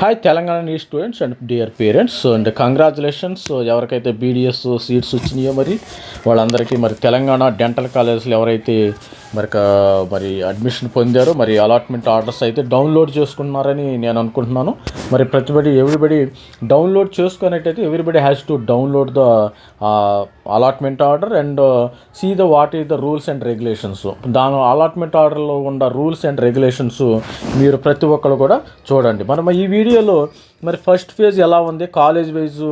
Hi Telangana నీ students and dear parents and congratulations ఎవరికైతే BDS seats వచ్చినాయో మరి వాళ్ళందరికీ మరి తెలంగాణ డెంటల్ కాలేజీలో ఎవరైతే మరి మరి అడ్మిషన్ పొందారో మరి అలాట్మెంట్ ఆర్డర్స్ అయితే డౌన్లోడ్ చేసుకున్నారని నేను అనుకుంటున్నాను. మరి ప్రతిబడి ఎవ్రీబడి డౌన్లోడ్ చేసుకున్నట్టయితే everybody has to download the allotment order and see the what is the rules and regulations దాని అలాట్మెంట్ ఆర్డర్లో ఉన్న రూల్స్ అండ్ రెగ్యులేషన్స్ మీరు ప్రతి ఒక్కరు కూడా చూడండి. మనం ఈ వీడియోలో మరి ఫస్ట్ ఫేజ్ ఎలా ఉంది కాలేజ్ వైజు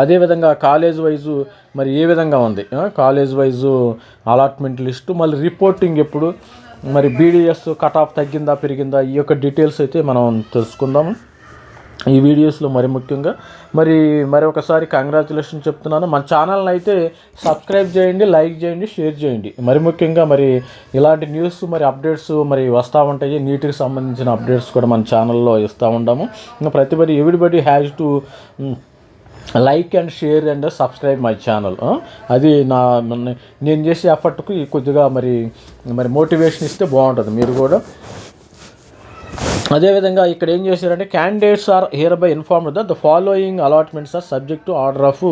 అదేవిధంగా కాలేజ్ వైజు మరి ఏ విధంగా ఉంది? కాలేజ్ వైజు అలాట్మెంట్ లిస్టు మళ్ళీ రిపోర్టింగ్ ఎప్పుడు? మరి బీడిఎస్ కట్ ఆఫ్ తగ్గిందా పెరిగిందా? ఈ యొక్క డీటెయిల్స్ అయితే మనం తెలుసుకుందాము. ఈ వీడియోస్లో మరి ముఖ్యంగా. మరి మరి ఒకసారి కంగ్రాచులేషన్ చెప్తున్నాను. మన ఛానల్ని అయితే సబ్స్క్రైబ్ చేయండి లైక్ చేయండి షేర్ చేయండి. మరి ముఖ్యంగా మరి ఇలాంటి న్యూస్ మరి అప్డేట్స్ మరి వస్తూ ఉంటాయి. నీటికి సంబంధించిన అప్డేట్స్ కూడా మన ఛానల్లో ఇస్తూ ఉంటాము. ఇంకా ప్రతిబడి everybody has to like and share and subscribe my channel అది నా నేను చేసే ఎఫర్ట్కి కొద్దిగా మరి మరి మోటివేషన్ ఇస్తే బాగుంటుంది. మీరు కూడా అదేవిధంగా ఇక్కడ ఏం చేశారంటే candidates are here by informed the the following allotments are subject to order of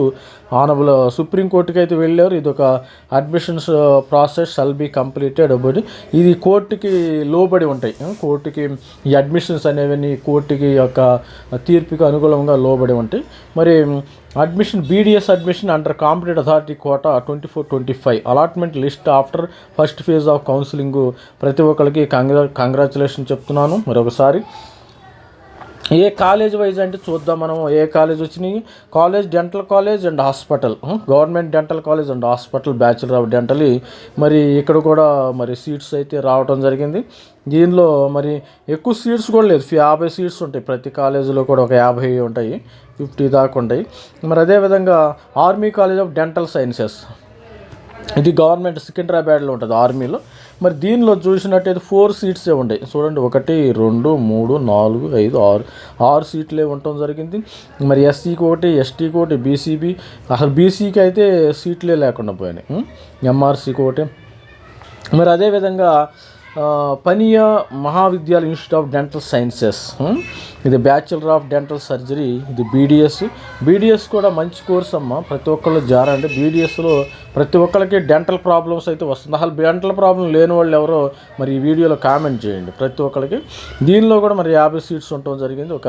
honourable సుప్రీంకోర్టుకి అయితే వెళ్ళారు. ఇది ఒక admissions process shall be completed but ఇది కోర్టుకి లోబడి ఉంటాయి. కోర్టుకి ఈ అడ్మిషన్స్ అనేవి కోర్టుకి యొక్క తీర్పుకి అనుకూలంగా లోబడి ఉంటాయి. మరి admission BDS admission under competent authority quota twenty four twenty five allotment list after first phase of counselling ప్రతి ఒక్కరికి కంగ్రా కంగ్రాచులేషన్ చెప్తున్నాను. మరొకసారి ఏ కాలేజ్ వైజ్ అంటే చూద్దాం మనం. ఏ కాలేజ్ వచ్చినాయి? College dental college and hospital. Government dental college and hospital bachelor of dental. మరి ఇక్కడ కూడా మరి సీట్స్ అయితే రావడం జరిగింది. దీనిలో మరి ఎక్కువ సీట్స్ కూడా లేదు. యాభై సీట్స్ ఉంటాయి. ప్రతి కాలేజీలో కూడా ఒక యాభై ఉంటాయి. ఫిఫ్టీ దాకా ఉంటాయి. మరి అదేవిధంగా army college of dental sciences. ఇది గవర్నమెంట్ సికింద్రాబాద్లో ఉంటుంది ఆర్మీలో. మరి దీనిలో చూసినట్టయితే ఫోర్ సీట్సే ఉన్నాయి చూడండి ఒకటి రెండు మూడు నాలుగు ఐదు ఆరు ఆరు సీట్లే ఉండటం జరిగింది. మరి ఎస్సీకి ఒకటి ఎస్టీకి ఒకటి బీసీబీ అసలు బీసీకి అయితే సీట్లే లేకుండా పోయినాయి. ఎంఆర్సీకి ఒకటి. మరి అదేవిధంగా Panineeya Mahavidyalaya institute of dental sciences ఇది బ్యాచులర్ ఆఫ్ డెంటల్ సర్జరీ ఇది బీడిఎస్. బీడిఎస్ కూడా మంచి కోర్స్ అమ్మ ప్రతి ఒక్కళ్ళు జారండి బీడిఎస్లో ప్రతి ఒక్కరికి డెంటల్ ప్రాబ్లమ్స్ అయితే వస్తుంది. అసలు డెంటల్ ప్రాబ్లం లేని వాళ్ళు ఎవరో మరి ఈ వీడియోలో కామెంట్ చేయండి. ప్రతి ఒక్కరికి దీనిలో కూడా మరి యాభై సీట్స్ ఉండటం జరిగింది. ఒక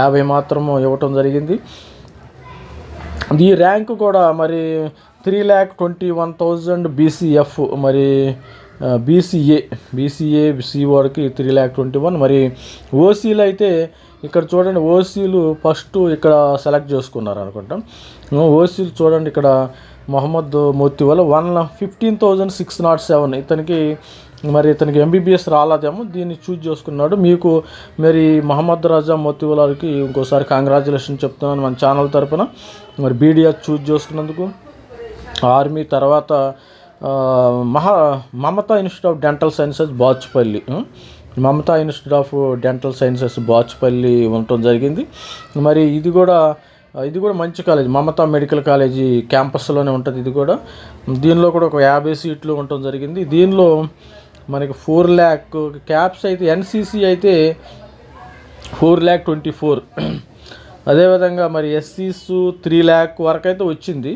యాభై మాత్రం ఇవ్వటం జరిగింది. ఈ ర్యాంకు కూడా మరి three lakh twenty one thousand BCF మరి బీసీఏ బీసీఏ సిఓకి త్రీ ల్యాక్ ట్వంటీ వన్ మరి ఓసీలు అయితే ఇక్కడ చూడండి ఓసీలు ఫస్ట్ ఇక్కడ సెలెక్ట్ చేసుకున్నారు అనుకుంటాం. ఓసీలు చూడండి ఇక్కడ మొహమ్మద్ మోతి వల్ల one fifteen thousand six not seven ఇతనికి మరి ఇతనికి ఎంబీబీఎస్ రాలేదేమో దీన్ని చూజ్ చేసుకున్నాడు. మీకు మరి మహమ్మద్ రాజా మోతివాలాకి ఇంకోసారి కంగ్రాచులేషన్ చెప్తున్నాను మన ఛానల్ తరపున. మరి బీడీఎస్ చూజ్ చేసుకున్నందుకు ఆర్మీ తర్వాత మహా Mamata institute of dental sciences Bachupally. Mamata institute of dental sciences Bachupally ఉండటం జరిగింది. మరి ఇది కూడా ఇది కూడా మంచి కాలేజ్. మమతా మెడికల్ కాలేజీ క్యాంపస్లోనే ఉంటుంది ఇది కూడా. దీనిలో కూడా ఒక యాభై సీట్లు ఉండటం జరిగింది. దీనిలో మనకి ఫోర్ ల్యాక్ క్యాప్స్ అయితే ఎన్సీసీ అయితే ఫోర్ ల్యాక్ ట్వంటీ ఫోర్. అదేవిధంగా మరి ఎస్సీస్ త్రీ ల్యాక్ వరకు అయితే వచ్చింది.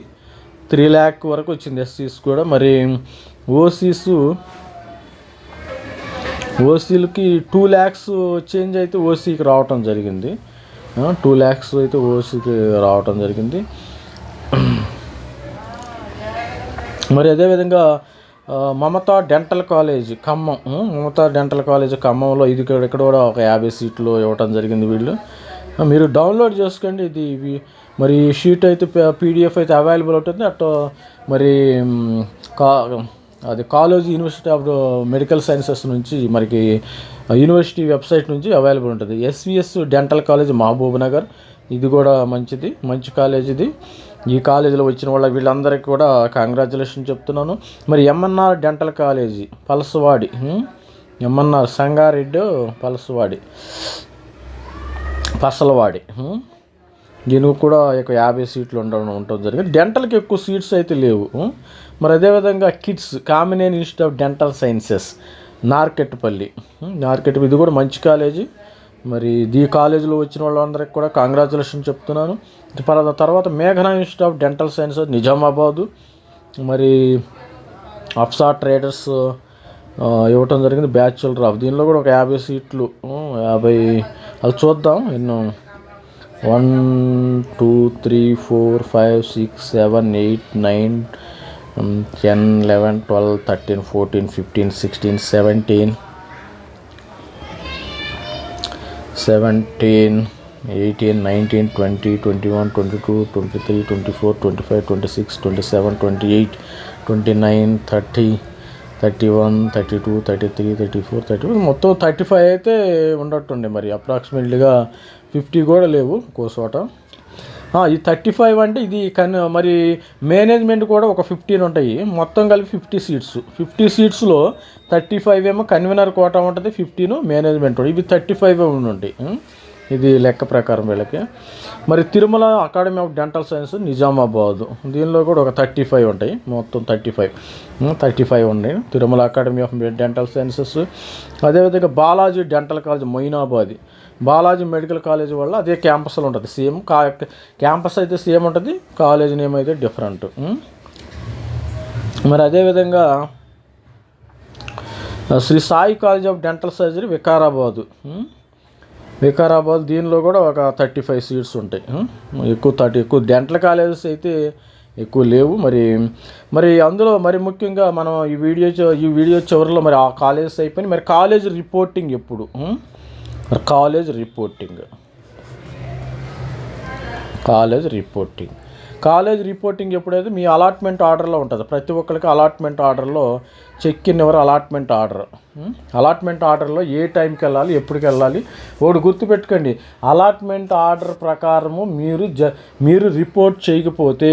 త్రీ ల్యాక్ వరకు వచ్చింది ఎస్సీస్ కూడా. మరి ఓసీస్ ఓసీలకి టూ ల్యాక్స్ చేంజ్ అయితే ఓసీకి రావటం జరిగింది. టూ ల్యాక్స్ అయితే ఓసీకి రావటం జరిగింది. మరి అదేవిధంగా Mamata dental college Khammam Mamata dental college ఖమ్మంలో ఇది ఇక్కడ ఇక్కడ కూడా ఒక యాభై సీట్లు ఇవ్వటం జరిగింది వీళ్ళు. మీరు డౌన్లోడ్ చేసుకోండి ఇది. మరి షీట్ అయితే పీడిఎఫ్ అయితే అవైలబుల్ ఉంటుంది. అటు మరి కా అది college university of medical sciences నుంచి మనకి యూనివర్సిటీ వెబ్సైట్ నుంచి అవైలబుల్ ఉంటుంది. SVS dental college Mahabubnagar. ఇది కూడా మంచిది మంచి కాలేజ్ ఇది. ఈ కాలేజీలో వచ్చిన వాళ్ళ వీళ్ళందరికీ కూడా కంగ్రాచులేషన్ చెప్తున్నాను. మరి MNR dental college Palasavadi MNR Sangareddy Palasavadi Pasalavadi దీనికి కూడా ఒక యాభై సీట్లు ఉండడం ఉండటం జరిగింది. డెంటల్కి ఎక్కువ సీట్స్ అయితే లేవు. మరి అదేవిధంగా KIDS Kamineni institute of dental sciences Narketpally Narket ఇది కూడా మంచి కాలేజీ. మరి ఈ కాలేజీలో వచ్చిన వాళ్ళందరికీ కూడా కాంగ్రాచులేషన్ చెప్తున్నాను. తర్వాత మేఘనా institute of dental sciences Nizamabad. మరి అప్సా ట్రేడర్స్ ఇవ్వటం జరిగింది బ్యాచులర్ ఆఫ్. దీనిలో కూడా ఒక యాభై సీట్లు. యాభై అది చూద్దాం. ఎన్నో one two three four five six seven eight nine ten eleven twelve thirteen fourteen fifteen sixteen seventeen seventeen eighteen nineteen twenty twenty one twenty two twenty three twenty four twenty five twenty six twenty seven twenty eight twenty nine thirty thirty one thirty two thirty three thirty four thirty మొత్తం thirty five అయితే ఉండట్టుండే మరి అప్రాక్సిమేట్లీగా fifty కూడా లేవు కోసోట ఈ thirty five అంటే ఇది కన్ మరి మేనేజ్మెంట్ కూడా ఒక ఫిఫ్టీన్ ఉంటాయి. మొత్తం కలిపి ఫిఫ్టీ సీట్స్. ఫిఫ్టీ సీట్స్లో థర్టీ ఫైవ్ ఏమో కన్వీనర్ కోటా ఉంటుంది ఫిఫ్టీన్ మేనేజ్మెంట్ ఇవి థర్టీ ఫైవ్ ఉండి ఇది లెక్క ప్రకారం వీళ్ళకి. మరి Tirumala academy of dental science Nizamabad. దీనిలో కూడా ఒక థర్టీ ఫైవ్ ఉంటాయి మొత్తం థర్టీ ఫైవ్. థర్టీ ఫైవ్ ఉన్నాయి Tirumala academy of dental sciences. అదేవిధంగా Balaji dental college Moinabad. Balaji medical college వల్ల అదే క్యాంపస్లో ఉంటుంది. సేమ్ కా క్యాంపస్ అయితే సేమ్ ఉంటుంది కాలేజ్ నేమ్ అయితే డిఫరెంట్. మరి అదేవిధంగా Sri Sai college of dental surgery Vikarabad. Vikarabad దీనిలో కూడా ఒక థర్టీ ఫైవ్ సీట్స్ ఉంటాయి. ఎక్కువ థర్టీ ఎక్కువ డెంటల్ కాలేజెస్ అయితే ఎక్కువ లేవు. మరి మరి అందులో మరి ముఖ్యంగా మనం ఈ వీడియో ఈ వీడియో చివరిలో మరి ఆ కాలేజెస్ అయిపోయి మరి కాలేజ్ రిపోర్టింగ్ ఎప్పుడు? College reporting. College reporting. College reporting ఎప్పుడైతే మీ అలాట్మెంట్ ఆర్డర్లో ఉంటుంది ప్రతి ఒక్కరికి అలాట్మెంట్ ఆర్డర్లో చెక్ ఇన్ ఎవరు అలాట్మెంట్ ఆర్డర్. అలాట్మెంట్ ఆర్డర్లో ఏ టైంకి వెళ్ళాలి ఎప్పటికి వెళ్ళాలి ఒకటి గుర్తుపెట్టుకోండి. అలాట్మెంట్ ఆర్డర్ ప్రకారము మీరు జ మీరు రిపోర్ట్ చేయకపోతే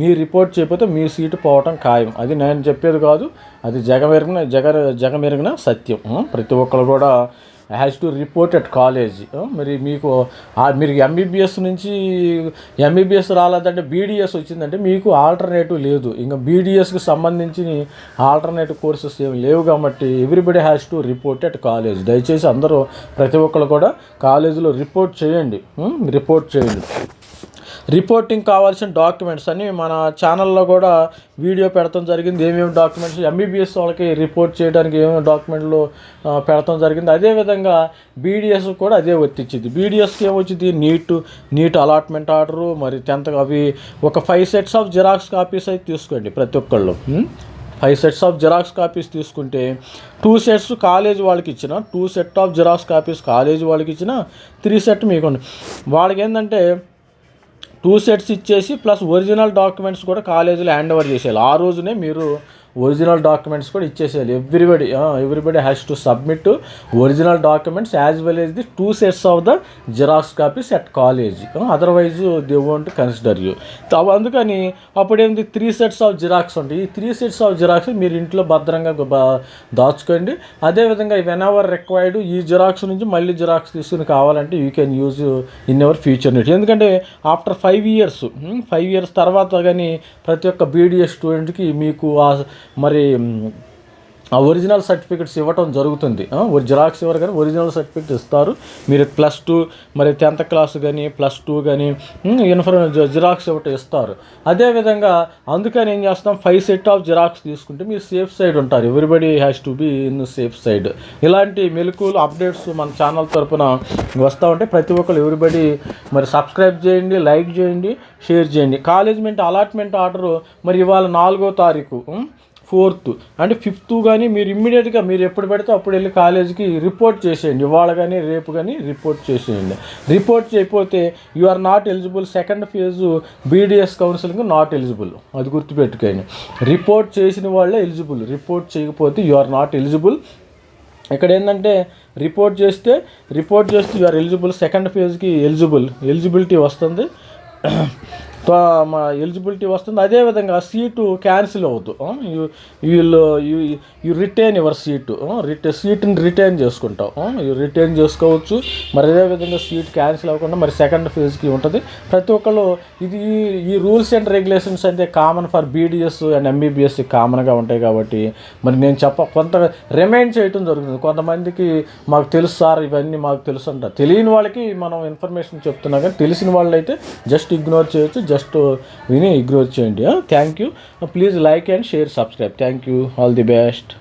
మీరు రిపోర్ట్ చేయకపోతే మీ సీటు పోవటం ఖాయం. అది నేను చెప్పేది కాదు అది జగమెరిగిన జగ జగమెరిగిన సత్యం. ప్రతి ఒక్కరు కూడా has to report at college మరి మీకు మీరు ఎంబీబీఎస్ నుంచి ఎంబీబీఎస్ రాలేదంటే బీడీఎస్ వచ్చిందంటే మీకు ఆల్టర్నేటివ్ లేదు. ఇంకా బీడీఎస్కి సంబంధించి ఆల్టర్నేటివ్ కోర్సెస్ ఏమి లేవు కాబట్టి everybody has to report at college దయచేసి అందరూ ప్రతి ఒక్కరు కూడా కాలేజీలో రిపోర్ట్ చేయండి. రిపోర్ట్ చేయండి. రిపోర్టింగ్ కావాల్సిన డాక్యుమెంట్స్ అని మన ఛానల్లో కూడా వీడియో పెడతాం జరిగింది. ఏమేమి డాక్యుమెంట్స్ ఎంబీబీఎస్ వాళ్ళకి రిపోర్ట్ చేయడానికి ఏమేమి డాక్యుమెంట్లు పెడతాం జరిగింది. అదేవిధంగా బీడీఎస్ కూడా అదే వర్తించింది బీడీఎస్కి ఏమొచ్చింది? NEET NEET allotment order. మరి టెన్త్ అవి ఒక five sets of xerox copies అయితే తీసుకోండి ప్రతి ఒక్కళ్ళు. Five sets of xerox copies తీసుకుంటే టూ సెట్స్ కాలేజ్ వాళ్ళకి ఇచ్చిన two set of xerox copies college వాళ్ళకి ఇచ్చిన త్రీ సెట్ మీకు ఉంది. వాళ్ళకి ఏంటంటే టూ సెట్స్ ఇచ్చేసి ప్లస్ ఒరిజినల్ డాక్యుమెంట్స్ కూడా కాలేజీలో హ్యాండ్ ఓవర్ చేసేయాలి. ఆ రోజునే మీరు ఒరిజినల్ డాక్యుమెంట్స్ కూడా ఇచ్చేసేయాలి. Everybody everybody has to submit original documents as well as the two sets of the xerox copies at college otherwise they won't consider you అందుకని అప్పుడేంది? Three sets of xerox ఉంటాయి. ఈ three sets of xerox మీరు ఇంట్లో భద్రంగా దాచుకోండి. అదేవిధంగా whenever required ఈ జిరాక్స్ నుంచి మళ్ళీ జిరాక్స్ తీసుకుని కావాలంటే you can use in ever future NEET ఎందుకంటే after five years five years తర్వాత కానీ ప్రతి ఒక్క బీడీఎస్ స్టూడెంట్కి మీకు ఆ మరి ఆ ఒరిజినల్ సర్టిఫికెట్స్ ఇవ్వటం జరుగుతుంది. జిరాక్స్ ఇవ్వరు కానీ ఒరిజినల్ సర్టిఫికెట్ ఇస్తారు. మీరు ప్లస్ టూ మరి టెన్త్ క్లాస్ కానీ ప్లస్ టూ కానీ ఇన్ఫర్మే జిరాక్స్ ఇవ్వటం ఇస్తారు. అదేవిధంగా అందుకని ఏం చేస్తాం ఫైవ్ సెట్ ఆఫ్ జిరాక్స్ తీసుకుంటే మీరు సేఫ్ సైడ్ ఉంటారు. Everybody has to be in safe side ఇలాంటి మెలకులు అప్డేట్స్ మన ఛానల్ తరపున వస్తూ ఉంటే ప్రతి ఒక్కరు ఎవ్రీబడి మరి సబ్స్క్రైబ్ చేయండి లైక్ చేయండి షేర్ చేయండి. కాలేజ్మెంట్ అలాట్మెంట్ ఆర్డర్ మరి ఇవాళ నాలుగో తారీఖు ఫోర్త్. అంటే ఫిఫ్త్ కానీ మీరు ఇమ్మీడియట్గా మీరు ఎప్పుడు పెడితే అప్పుడు వెళ్ళి కాలేజీకి రిపోర్ట్ చేసేయండి. ఇవాళ కానీ రేపు కానీ రిపోర్ట్ చేసేయండి. రిపోర్ట్ చేయకపోతే you are not eligible. Second phase BDS counselling not eligible. అది గుర్తుపెట్టుకోండి. రిపోర్ట్ చేసిన వాళ్ళే ఎలిజిబుల్. రిపోర్ట్ చేయకపోతే యు ఆర్ నాట్ ఎలిజిబుల్. ఇక్కడ ఏంటంటే రిపోర్ట్ చేస్తే రిపోర్ట్ చేస్తే యు ఆర్ ఎలిజిబుల్. సెకండ్ ఫేజ్కి ఎలిజిబుల్. ఎలిజిబిలిటీ వస్తుంది. ఎలిజిబిలిటీ వస్తుంది. అదేవిధంగా సీటు క్యాన్సిల్ అవ్వద్దు వీళ్ళు యూ రిటైన్ యువర్ సీటు రిట సీట్ని రిటైన్ చేసుకుంటావు రిటైన్ చేసుకోవచ్చు. మరి అదేవిధంగా సీట్ క్యాన్సిల్ అవ్వకుండా మరి సెకండ్ ఫేజ్కి ఉంటుంది. ప్రతి ఒక్కళ్ళు ఇది ఈ రూల్స్ అండ్ రెగ్యులేషన్స్ అయితే common for BDS and MBBS కామన్గా ఉంటాయి కాబట్టి మరి నేను చెప్ప కొంత రిమైండ్ చేయటం జరుగుతుంది. కొంతమందికి మాకు తెలుసు సార్ ఇవన్నీ మాకు తెలుసు అంట. తెలియని వాళ్ళకి మనం ఇన్ఫర్మేషన్ చెప్తున్నా కానీ తెలిసిన వాళ్ళు అయితే జస్ట్ ఇగ్నోర్ చేయొచ్చు జస్ట్ విని ఇగ్నోర్ చేయండి. Thank you please like and share subscribe thank you all the best